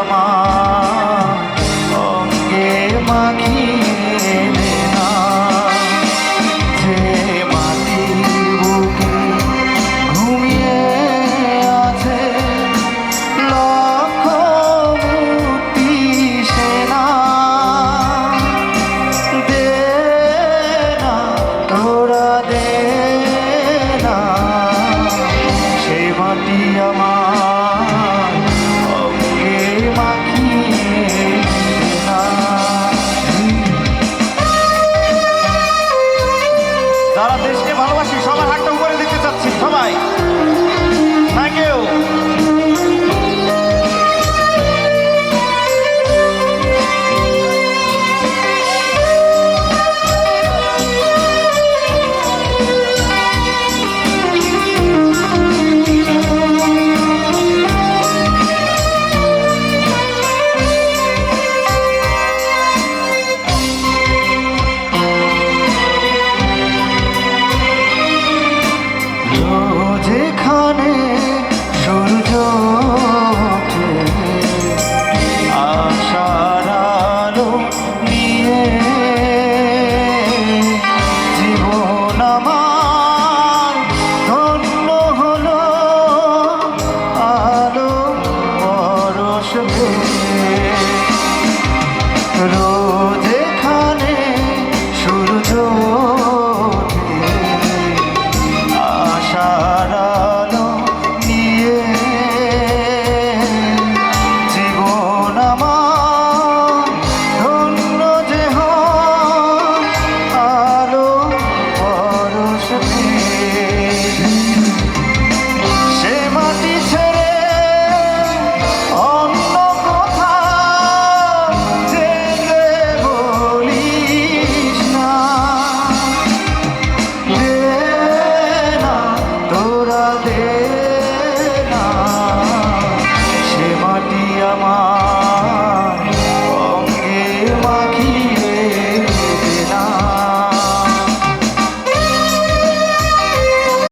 আমার যারা দেশকে ভালোবাসি সবার হাতটা উপরে দেখতে চাচ্ছি সবাই। যেখানে সূর্য আশার আলো নিয়ে জীবন আমার ধন্য হলো আলো পরশ